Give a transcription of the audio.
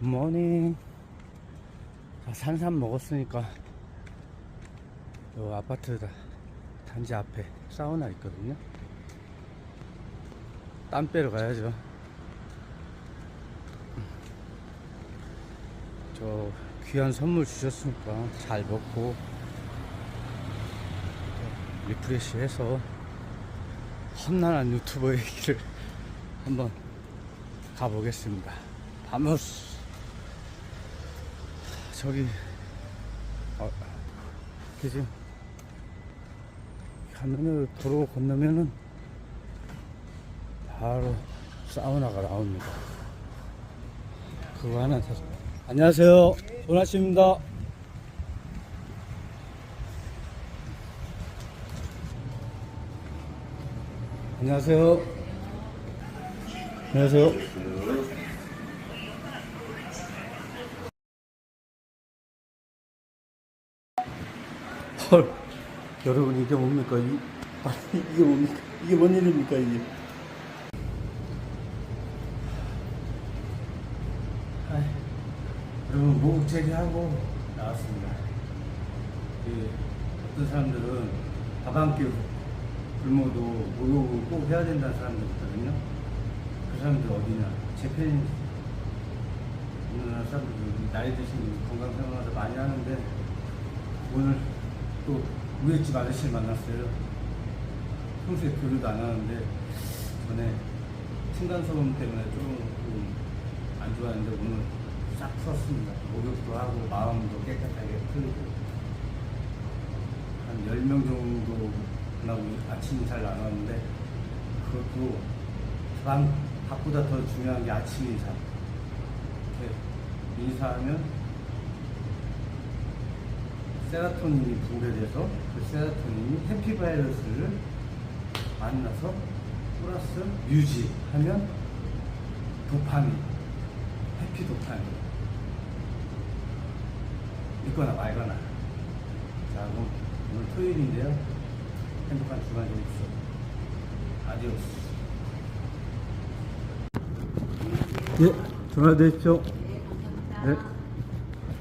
굿모닝. 자, 산삼 먹었으니까 요 아파트 다- 단지 앞에 사우나 있거든요. 땀 빼러 가야죠. 저 귀한 선물 주셨으니까 잘 먹고 리프레시 해서 험난한 유튜버의 길을 한번 가보겠습니다. 바모스 저기 어, 이렇게 지금 가면은 도로 건너면은 바로 사우나가 나옵니다. 그거 하나 사서 안녕하세요 조나씨입니다. 안녕하세요. 안녕하세요. 헐, 여러분 이게 뭡니까? 이, 아니, 이게 뭡니까? 이게 뭔 일입니까 이게? 아이, 여러분 목욕 제기하고 나왔습니다. 그 어떤 사람들은 밥한끼 굶어도 목욕을 꼭 해야 된다는 사람들 있거든요. 그 사람들 어디냐? 제 팬, 우리나라 사람들 나이 드신 건강 생활을 많이 하는데 오늘 또 우회집 아저씨를 만났어요. 평소에 교류도 안 하는데 전에 층간소음 때문에 조금 안 좋아했는데 오늘 싹 풀었습니다. 목욕도 하고 마음도 깨끗하게 풀리고 한 10명 정도 나고 아침이 잘 나눴는데 그것도 방, 밥보다 더 중요한 게 아침 인사. 인사하면 세라토닌이 분배돼서 그 세라토닌이 해피 바이러스를 만나서 플러스 유지하면 도파민, 해피 도파민. 믿거나 말거나. 자 그럼 오늘 토요일인데요. 행복한 주말 되십시오. 아디오스. 예 전화 되십시오. 네.